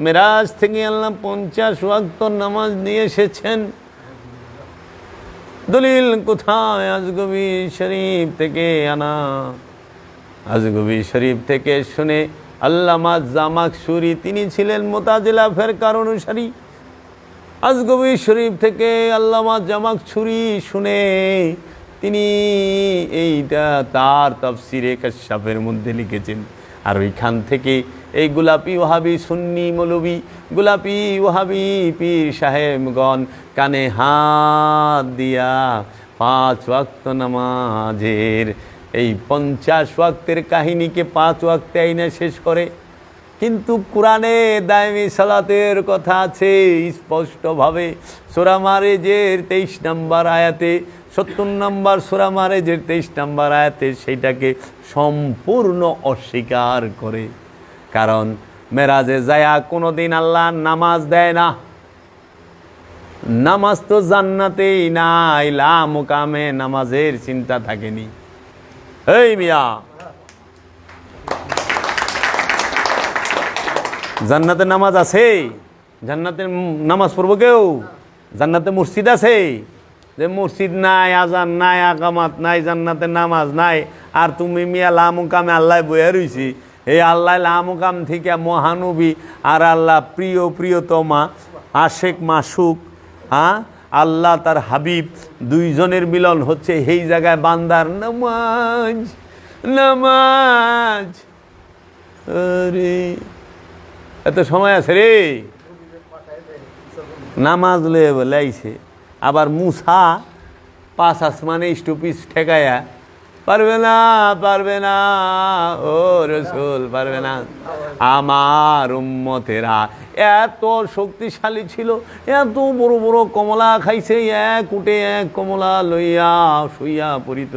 মেরাজ থেকে আল্লাহ পঞ্চাশ ওয়াক্ত নামাজ নিয়ে এসেছেন। দলিল কোথায় আজগবি শরীফ থেকে আনা? আজগবি শরীফ থেকে শুনে আল্লামা জামাক সুরি, তিনি ছিলেন মোতাজিলা ফেরকার অনুসারী। আজগবি শরীফ থেকে আল্লামা জামাক ছুরি শুনে তিনি এইটা তার তফসিরে কাশাফের মধ্যে লিখেছেন। আর ওইখান থেকে এই গোলাপি ওহাবি সুন্নি মৌলবি, গোলাপি ওহাবি পীর সাহেবগণ কানে হাত দিয়া পাঁচ ওয়াক্ত নামাজের। এই পঞ্চাশ ওয়াক্তের কাহিনীকে পাঁচ ওয়াক্তে আইনে শেষ করে। কিন্তু কোরআনে দায়মি সালাতের কথা আছে স্পষ্টভাবে। সোরা মারেজের তেইশ নম্বর আয়াতে, সত্তর নম্বর সোরা মারেজের তেইশ নম্বর আয়াতে সেইটাকে সম্পূর্ণ অস্বীকার করে। কারণ মেরাজে যায়া কোনো দিন আল্লাহ নামাজ দেয় না। নামাজ তো জান্নাতেই নাই লা নামাজের চিন্তা থাকেনি। এই মিয়া। জান্নাতে নামাজ আছে? জান্নাতে নামাজ পড়ব কেউ? জান্নাতে মসজিদ আছে? যে মসজিদ নাই, আজান নাই আকামাত নাই, জান্নাতে নামাজ নাই, আর তুমি মিয়া লামুকামে আল্লাহ বয়ে রইছি। এই আল্লাহ লামুকাম থেকে মহানবী আর আল্লাহ প্রিয় প্রিয়তমা, আশেক, মাসুক হ্যাঁ? আল্লাহ তার হাবিব, দুইজনের মিলন হচ্ছে এই জায়গায় বান্দার নামাজ নামাজ। আরে, এত সময় আছে রে। নামাজ আইছে আবার মুসা পাঁচ আসমানে স্টুপিস ঠেকায়া পারবে না পারবে না, ও রসুল, পারবে না। আমার উম্মতেরা এত শক্তিশালী ছিল, এত বড় বড় কমলা খাইছে, এক উঠে এক কমলা লইয়া শুইয়া পড়িত।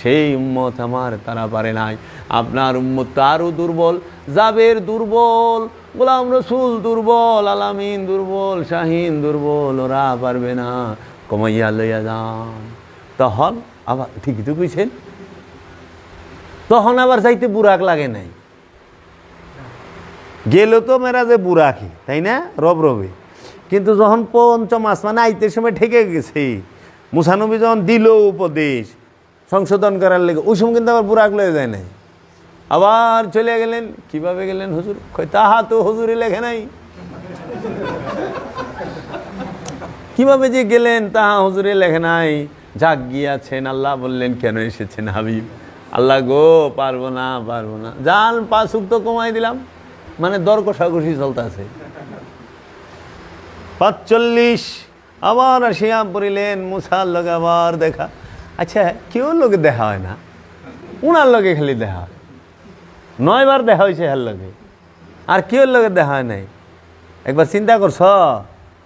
সেই উম্মত আমার, তারা পারে নাই। আপনার উম্মত আরও দুর্বল, জাবের দুর্বল, গোলাম রসুল দুর্বল, আলামিন দুর্বল, শাহিন দুর্বল, ওরা পারবে না। কমাইয়া লইয়া যান। তখন আবার ঠিকই তো কইছেন? তখন আবার যাইতে বুরাক লাগে নাই। গেল তো মেরা যে বুরাকি তাই না? রব রবে। কিন্তু যখন পঞ্চম আসমানে আইতে সময় ঠেকে গেছে মুসানবী যখন দিল উপদেশ, সংশোধন করার লেগে, ওই সময় কিন্তু আবার বুরাক লয়ে যায় নাই। আবার চলে গেলেন, কীভাবে গেলেন হুজুর? তাহা তো হুজুরে লেখে নাই। কীভাবে যে গেলেন, তাহা হুজুরে লেখে নাই। যাক গিয়াছেন, আল্লাহ বললেন, কেন এসেছেন হাবিব? আল্লাহ গো, পারব না পারব না। যান পাঁচ তো কমাই দিলাম। মানে দর কষাকষি চলতেছে। পাঁচচল্লিশ, আবার আসিয়া পড়িলেন, মুসার লগে আবার দেখা। আচ্ছা কেউ লোকে দেখা হয় না। উনার লগে খালি দেখা। হয় নয়বার দেখা হয়েছে হের লগে। আর কেউ লগে দেখা হয় নাই। একবার চিন্তা করছ,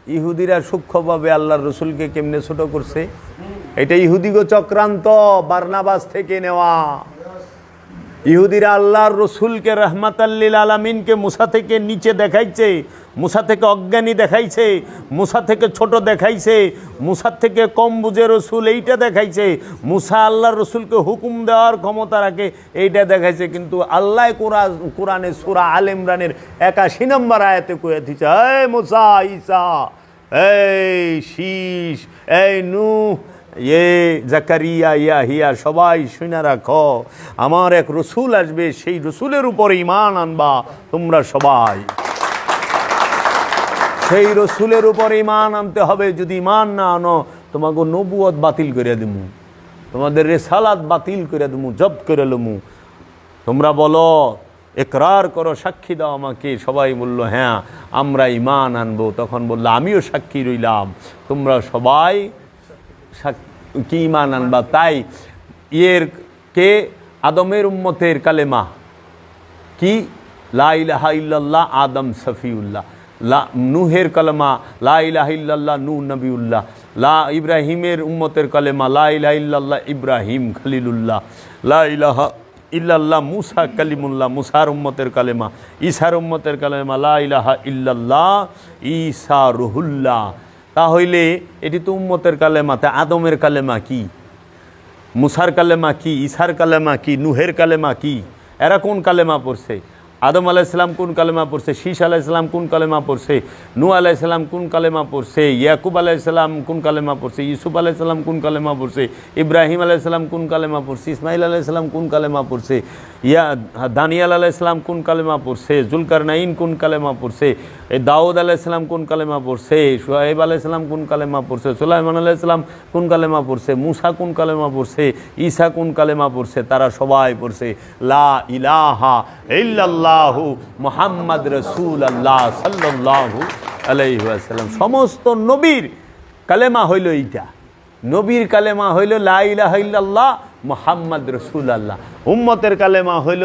ইহুদিরা সূক্ষ্মভাবে আল্লাহর রসুলকে কেমনে ছোট করছে? এটা ইহুদিগো চক্রান্ত, বার্নাবাস থেকে নেওয়া। ইহুদিরা আল্লাহর রসুলকে রহমাতাল্লিল আলামিনকে মুসা থেকে নিচে দেখাইছে, মুসা থেকে অজ্ঞানী দেখাইছে, মুসা থেকে ছোট দেখাইছে মুসার থেকে কম বুঝে রসুল এইটা দেখাইছে, মুসা আল্লাহর রসুলকে হুকুম দেওয়ার ক্ষমতা রাখে, এইটা দেখাইছে। কিন্তু আল্লাহ কোরআন কোরআনে সুরা আল ইমরানের একাশি নম্বর আয়াতে কয়ে দিচ্ছে এই মুসা ইসা এই শীষ, এই নূহ ইয়ে জাকারিয়া, ইয়া হিয়া, সবাই শুনে রাখো। আমার এক রসুল আসবে, সেই রসুলের উপরে ইমান আনবা তোমরা সবাই। সেই রসুলের উপর ইমান আনতে হবে, যদি ইমান না আনো, তোমাকে নবুয়ত বাতিল করে দিমু। তোমাদের রেসালাত বাতিল করে দিমু জব করে লমু। তোমরা বলো, একরার করো, সাক্ষী দাও আমাকে। সবাই বলল হ্যাঁ আমরা ইমান আনব। তখন বলল, আমিও সাক্ষী রইলাম। তোমরা সবাই কি ইমান আনবা? তাই, ইয়ের কে? আদমের উম্মতের কালেমা। কি? লা ইলাহা ইল্লাল্লাহ, আদম সফিউল্লাহ। লা, নুহের কালেমা, লা ইলাহা ইল্লাল্লাহ, নূহ নবিউল্লাহ। লা ইব্রাহিমের উম্মতের কালেমা, লা ইলাহা ইল্লাল্লাহ, ইব্রাহিম খলিলুল্লাহ। লা ইলাহা ইল্লাল্লাহ, মুসা কালিমুল্লাহ, মুসার উম্মতের কালেমা। ঈসার উম্মতের কালেমা, লা ইলাহা ইল্লাল্লাহ ঈসা রুহুল্লাহ। তাহলে এটি তো উম্মতের কালেমা, তা আদমের কালেমা কি? মুসার কালেমা কি? ইসার কালেমা কি? নুহের কালেমা কি? এরা কোন কালেমা পড়ছে? আদম আলাইসালাম কোন কালেমা পড়ছে শীষ আলাইসালাম কোন কালেমা পড়ছে নু আলাইসালাম কোন কালেমা পড়ছে ইয়াকুব আলাইসালাম কোন কালেমা পড়ছে ইউসুফ আলাইসালাম কোন কালেমা পড়ছে ইব্রাহিম আলাইসালাম কোন কালেমা পড়ছে ইসমাইল আলাইসালাম কোন কালেমা পড়ছে ইয়া দানিয়াল আলাইসালাম কোন কালেমা পড়ছে জুলকার নাইন কোন কালেমা পড়ছে দাউদ আলাইসালাম কোন কালেমা পড়ছে সোহেব আলাইসালাম কোন কালেমা পড়ছে সুলাইমান আলাইসালাম কোন কালেমা পড়ছে মুসা কোন কালেমা পড়ছে ঈসা কোন কালেমা পড়ছে তারা সবাই পড়ছে লা ইলাহা ইল্লাল্লাহু মুহাম্মদ রসুল আল্লাহ আলাইসাল্লাম সমস্ত নবীর কালেমা হইল এইটা। নবীর কালেমা হইল লাইলাহ মুহাম্মদ রসুল আল্লাহ উম্মতের কালেমা হইল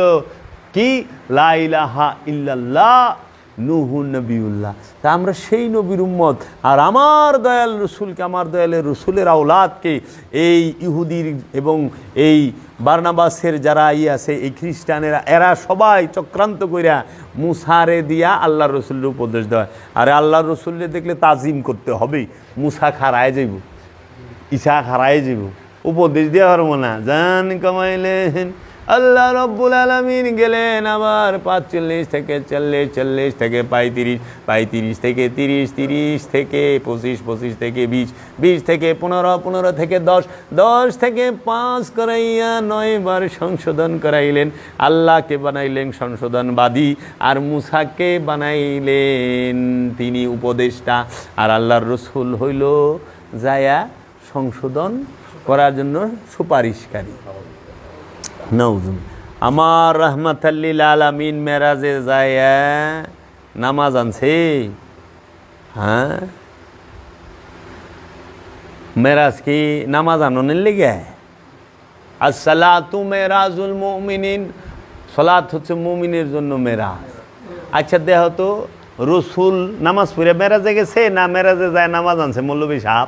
কি? লাইলাহা ইল্লাল্লাহ নুহু নবীউল্লাহ। তা আমরা সেই নবীর উম্মত। আর আমার দয়াল রসুলকে, আমার দয়ালের রসুলের আওলাদকে এই ইহুদির এবং এই বার্নাবাসের যারা ই আছে, এই খ্রিস্টানেরা, এরা সবাই চক্রান্ত কইরা মুসারে দিয়া আল্লাহ রসুলের উপদেশ দেয়। আর আল্লাহ রসুলের দেখলে তাজিম করতে হবে মুসা খারায় যাইব। ঈশা খারায় যাইব। উপদেশ দেওয়া পারব না জান কামাইলেন। আল্লাহ রব্বুল আলমিন গেলেন আবার পাঁচচল্লিশ থেকে চল্লিশ চল্লিশ থেকে পঁয়ত্রিশ পঁয়ত্রিশ থেকে তিরিশ তিরিশ থেকে পঁচিশ পঁচিশ থেকে বিশ বিশ থেকে পনেরো পনেরো থেকে দশ দশ থেকে পাঁচ করাইয়া নয়বার সংশোধন করাইলেন। আল্লাহকে বানাইলেন সংশোধনবাদী আর মুসাকে বানাইলেন তিনি উপদেষ্টা। আর আল্লাহর রসুল হইল যায়া সংশোধন করার জন্য সুপারিশকারী। নৌজুম আমার রহমতাল্লিল আলামিন মেরাজে যায় নামাজ আনছে হ্যাঁ মেরাজ কি নামাজ আননের লেগে আসসালাতু মেরাজুল মুমিনিন সলাত হচ্ছে মুমিনের জন্য মেরাজ আচ্ছা দেহ তো রসুল নামাজ পড়ে মেরাজে গেছে না মেরাজে যায় নামাজ আনছে মৌলবী সাপ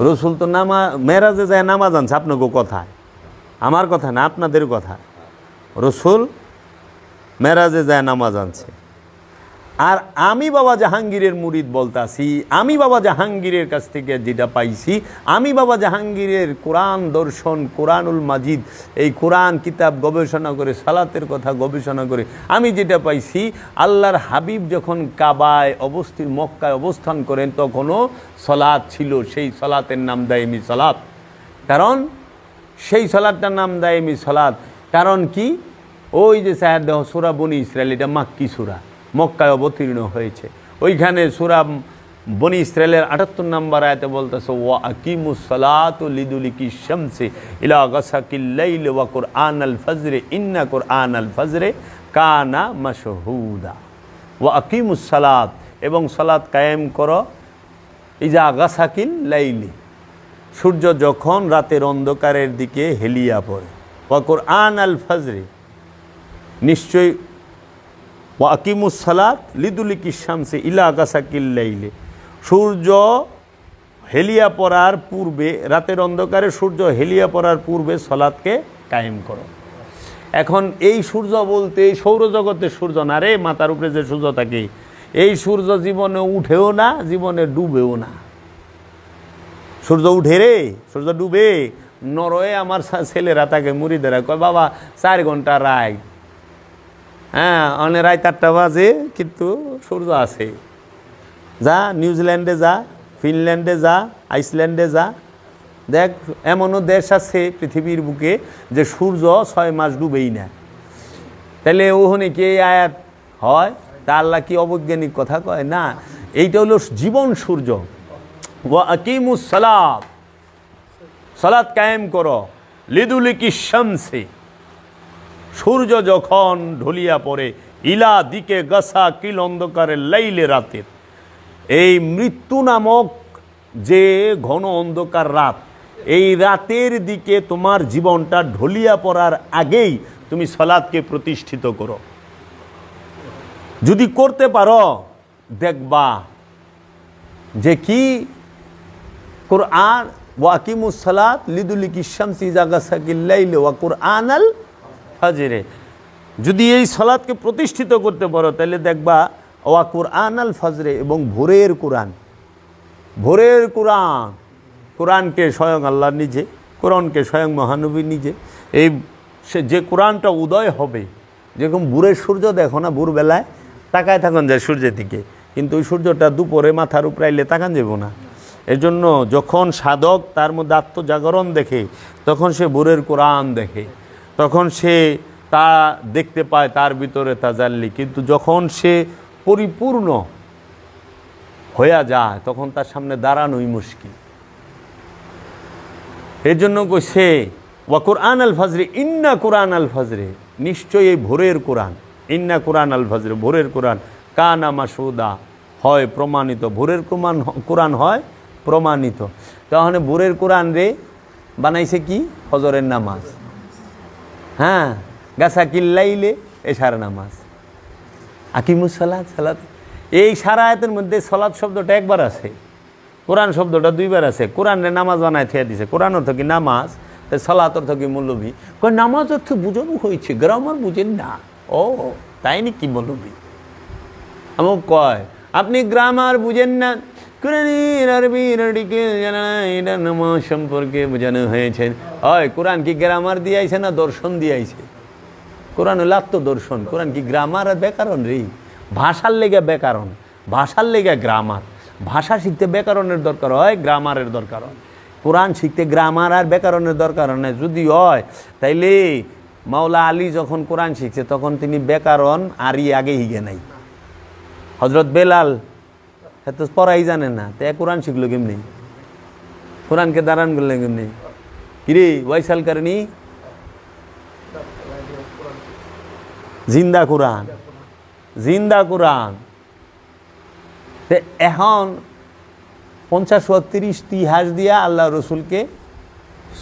রসুল তো নামা মেরাজে যায় নামাজ আনছে, আপনাকে কথা। আমার কথা না আপনাদের কথা। রসুল মেয়েরাজে যায় নামাজ আনছে। আর আমি বাবা জাহাঙ্গীরের মুরিদ বলতাছি, আমি বাবা জাহাঙ্গীরের কাছ থেকে যেটা পাইছি, আমি বাবা জাহাঙ্গীরের কোরআন দর্শন, কোরআনুল মাজিদ, এই কোরআন কিতাব গবেষণা করে, সালাতের কথা গবেষণা করে আমি যেটা পাইছি, আল্লাহর হাবিব যখন কাবায় অবস্থিত, মক্কায় অবস্থান করেন, তখনও সলাৎ ছিল, সেই সলাতের নাম দায়মি সলাৎ কারণ সেই সলাদটার নাম দায়মি সলাৎ কারণ কি? ওই যে সাহেব দেহ সুরা বনি ইসরায়েল এটা মাক্কি সুরা। মক্কায় অবতীর্ণ হয়েছে। ওইখানে সুরা বনি ইসরায়েলের আটাত্তর নম্বর আয়তে বলতেছে, ওয়া আকিমুসলাত লিদুলিকি শামসে ইলা গসাকিল্লাইল ওয়া কুরআন আল ফজরে, ইন্না কুরআন আল ফজরে কানা মাশহুদা। ওয়া আকিমুসলাত এবং সালাত কায়েম করো, ইজা গাসাকিল লাইলি। সূর্য যখন রাতের অন্ধকারের দিকে হেলিয়া পড়ে, ওয়া কুরআন আল ফজরে। নিশ্চয়ই ওয়াকিমুস সালাত লিদুলিকি শামসে ইলা গাসাকিল্লাইলে সূর্য হেলিয়া পড়ার পূর্বে, রাতের অন্ধকারে সূর্য হেলিয়া পড়ার পূর্বে সলাৎকে কায়েম করো। এখন এই সূর্য বলতে সৌরজগতের সূর্য না রে মাথার উপরে যে সূর্য থাকে, এই সূর্য জীবনে উঠেও না, জীবনে ডুবেও না। সূর্য উঠে রে, সূর্য ডুবে, নরয়ে আমার ছেলেরা তাকে মুড়িদেরা কয় বাবা, চার ঘণ্টা রায়। হ্যাঁ অনেক রায় চারটা বাজে, কিন্তু সূর্য আছে। যা, নিউজিল্যান্ডে যা, ফিনল্যান্ডে যা, আইসল্যান্ডে যা। দেখ, এমনও দেশ আছে পৃথিবীর বুকে যে সূর্য ছয় মাস ডুবেই না। তাহলে ওখানে কি আয়াত হয়? তা আল্লাহ কি অবৈজ্ঞানিক কথা কয়? না, এইটা হলো জীবন সূর্য। ও আকিমুস সালাত। কায়েম করো। লিদুলিকি শামসে। সূর্য যখন ঢলিয়া পড়ে, ইলা দিকে গাছা কিল অন্ধকারে লাইলে রাতের এই মৃত্যু নামক যে ঘন অন্ধকার রাত, এই রাতের দিকে তোমার জীবনটা ঢলিয়া পড়ার আগেই তুমি সলাদকে প্রতিষ্ঠিত করো। যদি করতে পারো, দেখবা যে কি কোরআন ওয়াকিমুস সালাত লিদুলিকি শামসি জাগাসাকিল্লাইল ওয়া কোরআন আল ফাজরে যদি এই সালাদকে প্রতিষ্ঠিত করতে পারো, তাহলে দেখবা, ওয়া কোরআন আল ফজরে এবং ভোরের কোরআন। ভোরের কোরআন, কোরআনকে স্বয়ং আল্লাহ নিজে, কোরআনকে স্বয়ং মহানবী নিজে। এই সে যে কোরআনটা উদয় হবে, যেরকম ভোরের সূর্য দেখো না, ভোরবেলায় তাকায় থাকুন যায় সূর্যের দিকে, কিন্তু ওই সূর্যটা দুপুরে মাথার উপরে আইলে তাকান যাব না। এজন্য যখন সাধক তার মধ্যে আত্মজাগরণ দেখে, তখন সে ভোরের কোরআন দেখে। তখন সে তা দেখতে পায়, তার ভিতরে তা তাজাল্লি। কিন্তু যখন সে পরিপূর্ণ হইয়া যায়, তখন তার সামনে দাঁড়ানোই মুশকিল। এর জন্য সে, ওয়া কোরআন আল ফজরে, ইন্না কোরআন আল ফজরে। নিশ্চয়ই এই ভোরের কোরআন। ইন্না কোরআন আল ফজরে, ভোরের কোরআন। কানা মাসুদা হয় প্রমাণিত। ভোরের কোরআন কোরআন হয় প্রমাণিত। তাহলে ভোরের কোরআন রে বানাইছে কি? ফজরের নামাজ। হ্যাঁ গাছা কিল্লাইলে সারা নামাজ। আকিমুস সালাদ সালাদ এই সারা আয়াতের মধ্যে সলাদ শব্দটা একবার আছে, কোরআন শব্দটা দুইবার আছে, কোরআনে নামাজ বানায় থিয়া দিছে। কোরআন অর্থ কি নামাজ তাই সলাত অর্থ কি মৌলবী? কই নামাজ অর্থ বুঝানো হয়েছে, গ্রামার বুঝেন না। ও, তাই নাকি মৌলবী? আমার কয়, আপনি গ্রামার বুঝেন না কোরআনের আরবির সম্পর্কে বোঝানো হয়েছে। হয়, কোরআন কি গ্রামার দিয়ে আইছে না দর্শন দিয়ে আইছে কোরআন হলো আত্মদর্শন। কোরআন কি গ্রামার আর ব্যাকরণ রে? ভাষার লেগে ব্যাকরণ, ভাষার লেগে গ্রামার ভাষা শিখতে ব্যাকরণের দরকার হয় গ্রামারের দরকার হয়। কোরআন শিখতে গ্রামার আর ব্যাকরণের দরকার হয় যদি হয়, তাইলে মাওলা আলী যখন কোরআন শিখছে, তখন তিনি ব্যাকরণ আরই আগে হিগে নাই। হজরত বেলাল এত পড়াই জানে না। তে কোরআন শিখলো কেমনি? কোরআনকে দাঁড়ান করলে কেমনি? কিরে ওয়াইসাল কারণী? জিন্দা কোরআন। জিন্দা কোরআন। তে এখন পঞ্চাশ তিরিশ তিহাস দিয়া আল্লাহ রসুলকে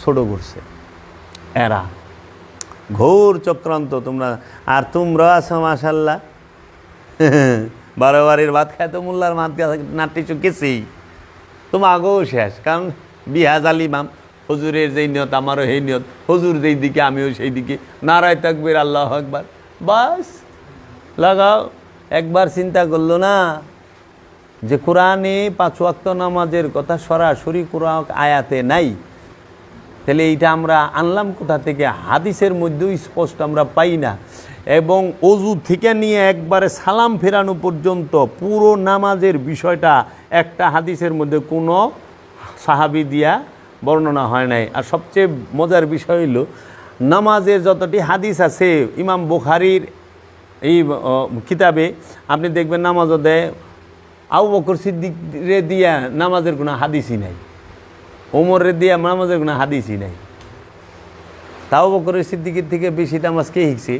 ছোট করছে। এরা ঘোর চক্রান্ত তোমরা। আর তোমরা আছো মাসাল্লাহ বারো বাড়ির ভাত খায় তো মোল্লার মাত নাট্য চুকেছি তোমার আগেও শেষ, কারণ বিহাজ আলিমাম হজুরের যেই নিয়ত, আমারও সেই নিয়ত, হজুর যেই দিকে, আমিও সেই দিকে। নারায় তাকবির, আল্লাহ একবার বাস, লাগাও, একবার চিন্তা করল না যে কোরআনে পাঁচ ওয়াক্ত নামাজের কথা সরাসরি কোরআন আয়াতে নাই। তাহলে এইটা আমরা আনলাম কোথা থেকে? হাদিসের মধ্যেও স্পষ্ট আমরা পাই না। এবং অজু থেকে নিয়ে একবারে সালাম ফেরানো পর্যন্ত পুরো নামাজের বিষয়টা একটা হাদিসের মধ্যে কোনো সাহাবি দিয়া বর্ণনা হয় নাই। আর সবচেয়ে মজার বিষয় হইল, নামাজের যতটি হাদিস আছে, ইমাম বুখারির এই কিতাবে আপনি দেখবেন নামাজও দেয় আউ বকর সিদ্দিক দিয়া নামাজের কোনো হাদিসই নাই। ওমরের দিয়া নামাজের কোনো হাদিসই নাই। তাও বকরের সিদ্দিকির থেকে বেশি নামাজ কে শিখছে?